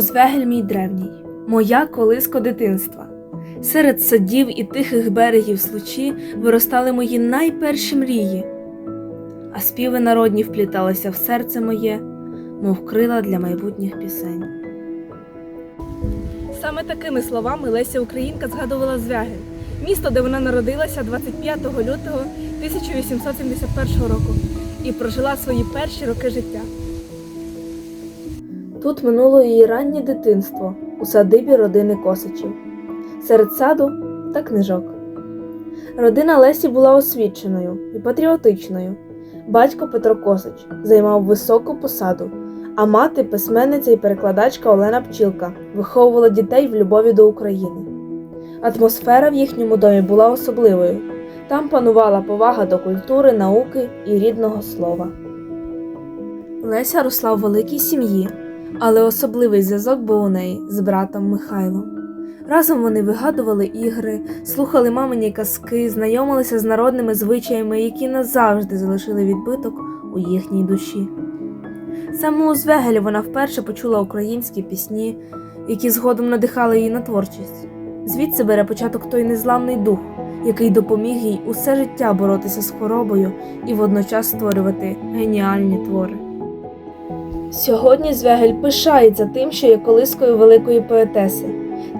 Бо звегель мій древній, моя колиско дитинства. Серед садів і тихих берегів случі виростали мої найперші мрії, а співи народні впліталися в серце моє, мов крила для майбутніх пісень. Саме такими словами Леся Українка згадувала Звягель, місто, де вона народилася 25 лютого 1871 року і прожила свої перші роки життя. Тут минуло її раннє дитинство у садибі родини Косичів, серед саду та книжок. Родина Лесі була освіченою і патріотичною. Батько Петро Косич займав високу посаду, а мати, письменниця і перекладачка Олена Пчілка, виховувала дітей в любові до України. Атмосфера в їхньому домі була особливою. Там панувала повага до культури, науки і рідного слова. Леся росла в великій сім'ї, але особливий зв'язок був у неї з братом Михайлом. Разом вони вигадували ігри, слухали мамині казки, знайомилися з народними звичаями, які назавжди залишили відбиток у їхній душі. Саме у Звегелі вона вперше почула українські пісні, які згодом надихали її на творчість. Звідси бере початок той незламний дух, який допоміг їй усе життя боротися з хворобою і водночас створювати геніальні твори. Сьогодні Звягель пишається тим, що є колискою великої поетеси.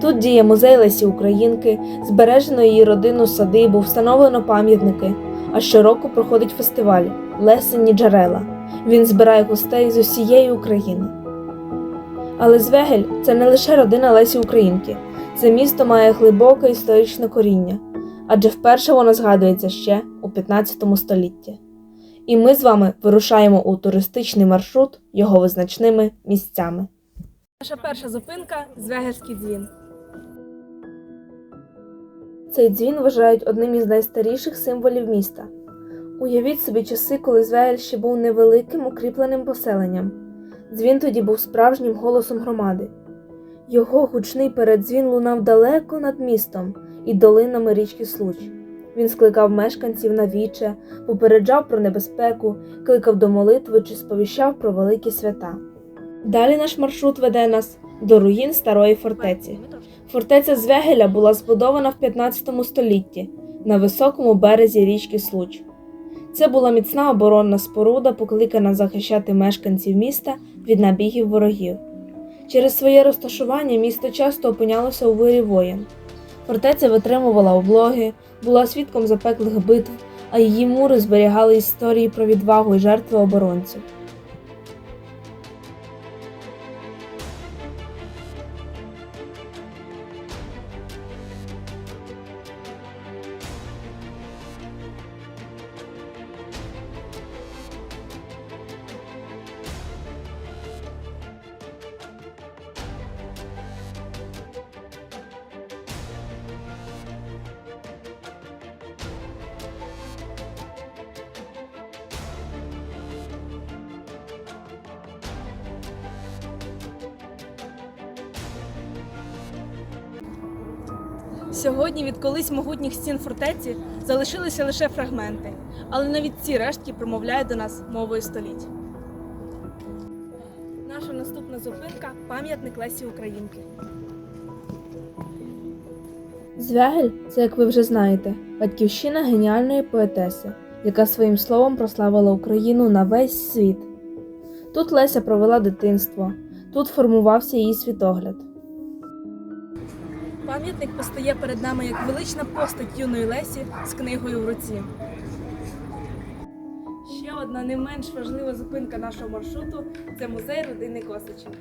Тут діє музей Лесі Українки, збережено її родину садибу, встановлено пам'ятники. А щороку проходить фестиваль Лесені джерела. Він збирає гостей з усієї України. Але Звегель це не лише родина Лесі Українки. Це місто має глибоке історичне коріння, адже вперше воно згадується ще у 15 столітті. І ми з вами вирушаємо у туристичний маршрут його визначними місцями. Наша перша зупинка Звегельський дзвін. Цей дзвін вважають одним із найстаріших символів міста. Уявіть собі часи, коли Звегель ще був невеликим укріпленим поселенням. Дзвін тоді був справжнім голосом громади. Його гучний передзвін лунав далеко над містом і долинами річки Случ. Він скликав мешканців на віче, попереджав про небезпеку, кликав до молитви чи сповіщав про великі свята. Далі наш маршрут веде нас до руїн старої фортеці. Фортеця Звегеля була збудована в 15 столітті на високому березі річки Случ. Це була міцна оборонна споруда, покликана захищати мешканців міста від набігів ворогів. Через своє розташування місто часто опинялося у вирі воєн. Фортеця витримувала облоги, була свідком запеклих битв, а її мури зберігали історії про відвагу і жертви оборонців. Сьогодні від колись могутніх стін фортеці залишилися лише фрагменти, але навіть ці рештки промовляють до нас мовою століть. Наша наступна зупинка пам'ятник Лесі Українки. Звягель це, як ви вже знаєте, батьківщина геніальної поетеси, яка своїм словом прославила Україну на весь світ. Тут Леся провела дитинство, тут формувався її світогляд. Пам'ятник постає перед нами як велична постать юної Лесі з книгою в руці. Ще одна не менш важлива зупинка нашого маршруту це музей родини Косичів.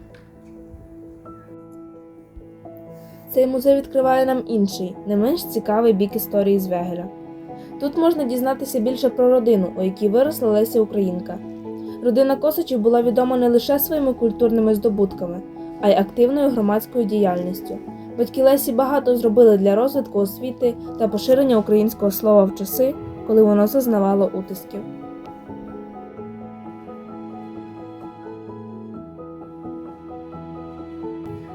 Цей музей відкриває нам інший, не менш цікавий бік історії Звягеля. Тут можна дізнатися більше про родину, у якій виросла Леся Українка. Родина Косичів була відома не лише своїми культурними здобутками, а й активною громадською діяльністю. Батьки Лесі багато зробили для розвитку освіти та поширення українського слова в часи, коли воно зазнавало утисків.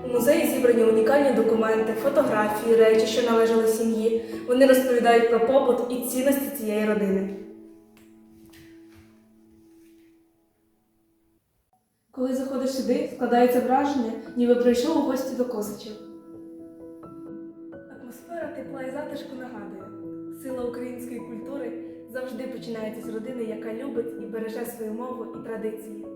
У музеї зібрані унікальні документи, фотографії, речі, що належали сім'ї. Вони розповідають про побут і цінності цієї родини. Коли заходиш сюди, складається враження, ніби прийшов у гості до Косачів. Сила української культури завжди починається з родини, яка любить і береже свою мову і традиції.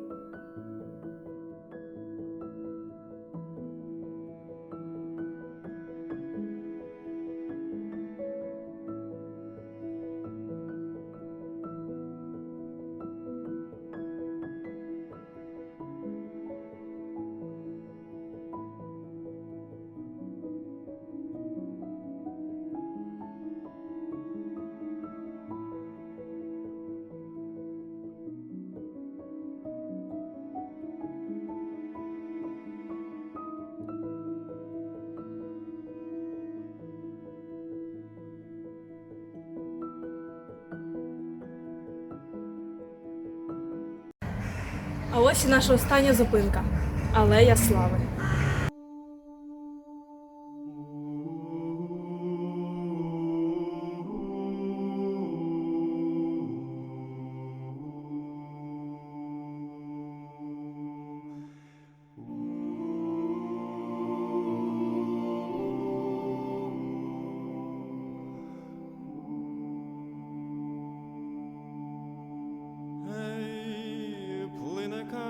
А ось і наша остання зупинка Алея Слави.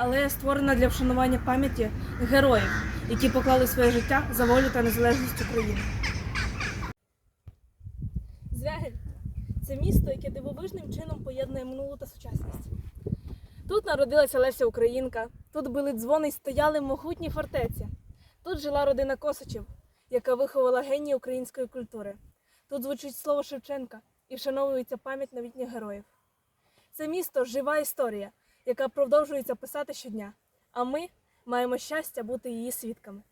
Алея створена для вшанування пам'яті героїв, які поклали своє життя за волю та незалежність України. Звягель це місто, яке дивовижним чином поєднує минулу та сучасність. Тут народилася Леся Українка, тут били дзвони й стояли могутні фортеці. Тут жила родина Косачів, яка виховала генії української культури. Тут звучить слово Шевченка і вшановується пам'ять новітніх героїв. Це місто жива історія, яка продовжується писати щодня, а ми маємо щастя бути її свідками.